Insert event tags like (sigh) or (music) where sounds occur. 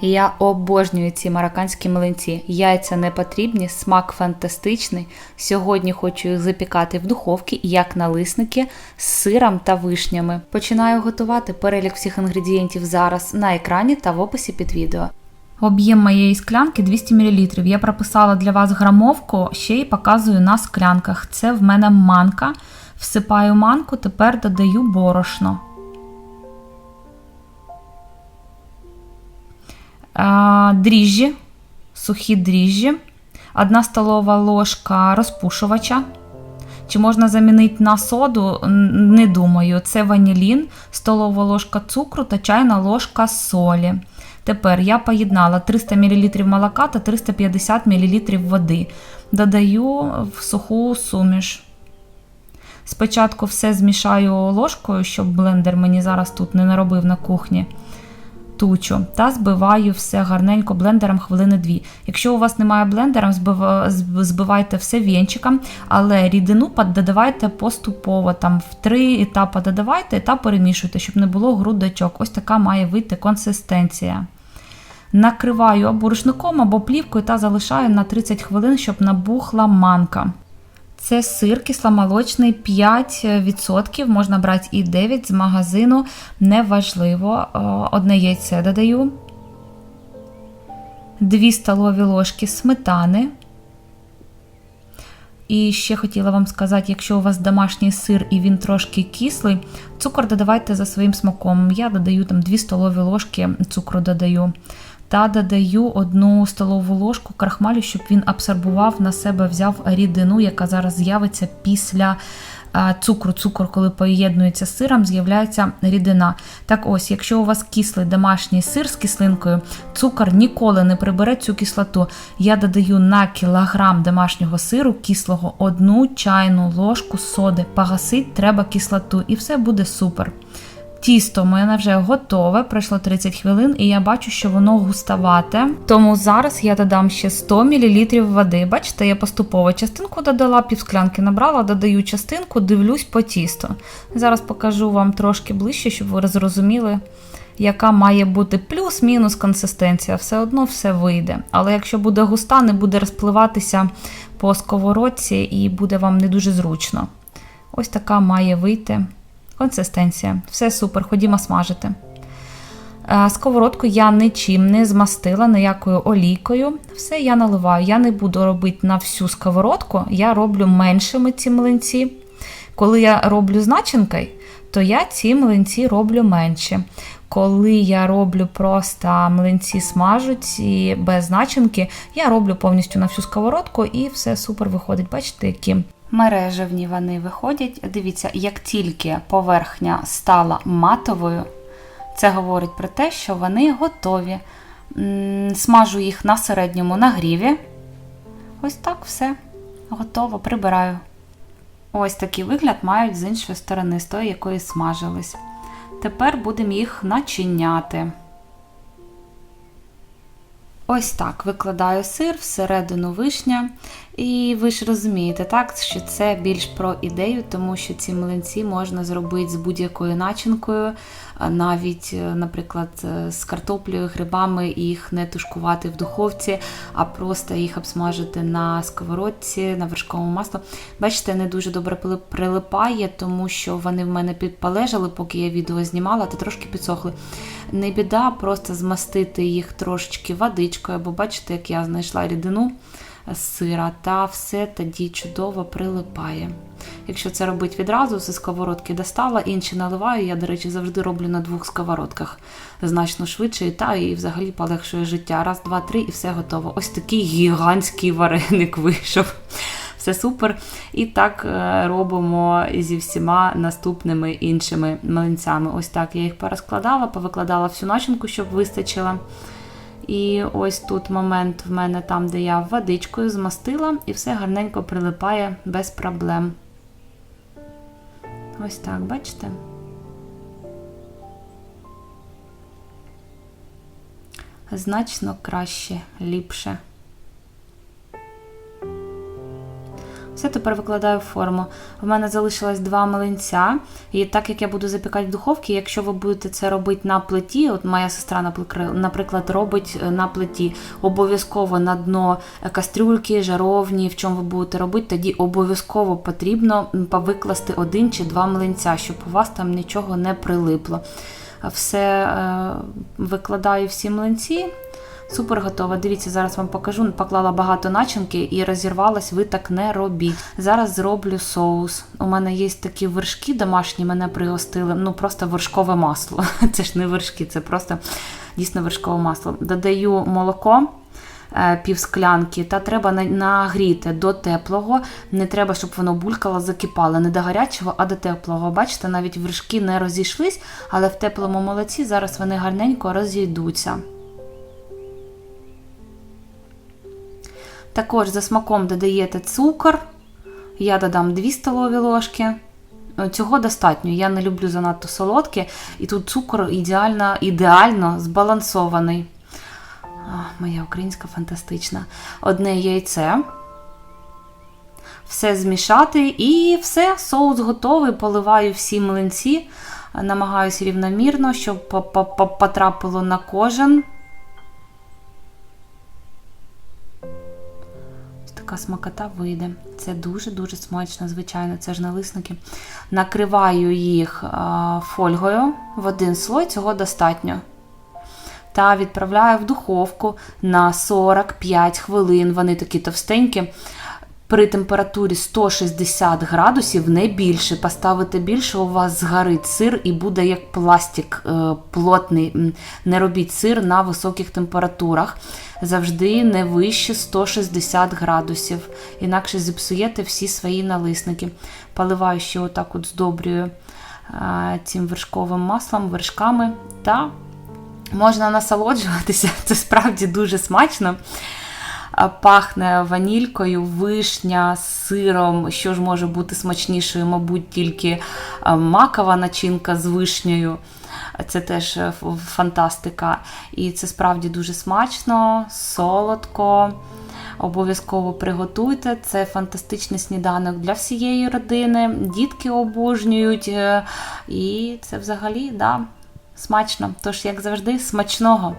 Я обожнюю ці марокканські млинці. Яйця не потрібні, смак фантастичний. Сьогодні хочу їх запікати в духовці, як налисники, з сиром та вишнями. Починаю готувати перелік всіх інгредієнтів зараз на екрані та в описі під відео. Об'єм моєї склянки 200 мл. Я прописала для вас грамовку, ще й показую на склянках. Це в мене манка. Всипаю манку, тепер додаю борошно. Дріжджі, сухі дріжджі, 1 столова ложка розпушувача. Чи можна замінити на соду? Не думаю. Це ванілін, столова ложка цукру та чайна ложка солі. Тепер я поєднала 300 мл молока та 350 мл води. Додаю в суху суміш. Спочатку все змішаю ложкою, щоб блендер мені зараз тут не наробив на кухні тучу та збиваю все гарненько блендером хвилини дві. Якщо у вас немає блендера, збивайте все вінчиком, але рідину додавайте поступово, там в три етапи додавайте та перемішуйте, щоб не було грудочок. Ось така має вийти консистенція. Накриваю або рушником, або плівкою та залишаю на 30 хвилин, щоб набухла манка. Це сир кисломолочний 5%, можна брати і 9 з магазину, неважливо. Е, Одне яйце додаю. 2 столові ложки сметани. І ще хотіла вам сказати, якщо у вас домашній сир і він трошки кислий, цукор додавайте за своїм смаком. Я додаю там 2 столові ложки цукру додаю. Та додаю одну столову ложку крахмалю, щоб він абсорбував на себе, взяв рідину, яка зараз з'явиться після цукру. Цукор, коли поєднується з сиром, з'являється рідина. Так ось, якщо у вас кислий домашній сир з кислинкою, цукор ніколи не прибере цю кислоту. Я додаю на кілограм домашнього сиру кислого одну чайну ложку соди. Погасить треба кислоту, і все буде супер. Тісто в мене вже готове, пройшло 30 хвилин, і я бачу, що воно густовате. Тому зараз я додам ще 100 мл води. Бачите, я поступово частинку додала, півсклянки набрала, додаю частинку, дивлюсь по тісту. Зараз покажу вам трошки ближче, щоб ви зрозуміли, яка має бути плюс-мінус консистенція. Все одно все вийде. Але якщо буде густа, не буде розпливатися по сковородці і буде вам не дуже зручно. Ось така має вийти консистенція. Все супер, ходімо смажити. Е, Сковородку я нічим не змастила, ніякою олійкою. Все я наливаю. Я не буду робити на всю сковородку, я роблю меншими ці млинці. Коли я роблю з начинкою, то я ці млинці роблю менше. Коли я роблю просто млинці смажуть і без начинки, я роблю повністю на всю сковородку і все супер виходить. Бачите, які мережевні вони виходять. Дивіться, як тільки поверхня стала матовою, це говорить про те, що вони готові. Смажу їх на середньому нагріві. Ось так все готово, прибираю. Ось такий вигляд мають з іншої сторони, з тої, якої смажились. Тепер будемо їх начиняти. Ось так викладаю сир всередину вишня. І ви ж розумієте, так, що це більш про ідею, тому що ці млинці можна зробити з будь-якою начинкою, навіть, е, наприклад, е, з картоплею, грибами, їх не тушкувати в духовці, а просто їх обсмажити на сковородці, на вершковому маслі. Бачите, не дуже добре прилипає, тому що вони в мене підпалежали, поки я відео знімала, та трошки підсохли. Не біда, просто змастити їх трошечки водичкою, бо бачите, як я знайшла рідину сира, та все тоді чудово прилипає. Якщо це робити відразу, зі сковородки достала, інші наливаю. Я, до речі, завжди роблю на двох сковородках значно швидше, і та і взагалі полегшує життя. Раз, два, три, і все готово. Ось такий гігантський вареник (laughs) вийшов. Все супер. І так е, робимо зі всіма наступними іншими млинцями. Ось так я їх порозкладала, повикладала всю начинку, щоб вистачило. І ось тут момент в мене там, де я водичкою змастила, і все гарненько прилипає без проблем. Ось так, бачите? Значно краще, ліпше. Все, тепер викладаю в форму. В мене залишилось два млинця. І так як я буду запікати в духовці, якщо ви будете це робити на плиті, от моя сестра, наприклад, робить е, на плиті, обов'язково на дно кастрюльки, жаровні, в чому ви будете робити, тоді обов'язково потрібно м, повикласти один чи два млинця, щоб у вас там нічого не прилипло. Все е, викладаю всі млинці. Супер готова. Дивіться, зараз вам покажу. Поклала багато начинки і розірвалась, ви так не робіть. Зараз зроблю соус. У мене є такі вершки домашні, мене пригостили. Ну просто вершкове масло. (laughs) Це ж не вершки, це просто дійсно вершкове масло. Додаю молоко. е, Пів склянки, та треба нагріти до теплого. Не треба, щоб воно булькало, закипало. Не до гарячого, а до теплого. Бачите, навіть вершки не розійшлись, але в теплому молоці зараз вони гарненько розійдуться. Також за смаком додаєте цукор. Я додам 2 столові ложки. Е, Цього достатньо. Я не люблю занадто солодке, і тут цукор ідеально, ідеально збалансований. А, моя українська фантастична. Одне яйце. Все змішати і все, соус готовий. Поливаю всі млинці. Намагаюся рівномірно, щоб по- по- по- потрапило на кожен. Така смакота вийде. Це дуже-дуже смачно, звичайно, це ж налисники. Накриваю їх фольгою в один слой, цього достатньо. Та відправляю в духовку на 45 хвилин. Вони такі товстенькі. При температурі 160 градусів, не більше. Поставите більше, у вас згорить сир і буде як пластик е, плотний. Не робіть сир на високих температурах. Завжди не вище 160 градусів. Інакше зіпсуєте всі свої налисники. Поливаю ще отак от здобрюю е, цим вершковим маслом, вершками та можна насолоджуватися. (laughs) Це справді дуже смачно. А, Пахне ванількою, вишня, сиром. Що ж може бути смачнішою, мабуть, тільки макова начинка з вишнею. Це теж е, фантастика. І це справді дуже смачно, солодко. Обов'язково приготуйте. Це фантастичний сніданок для всієї родини. Дітки обожнюють. е, І це взагалі да, смачно. Тож, як завжди, смачного.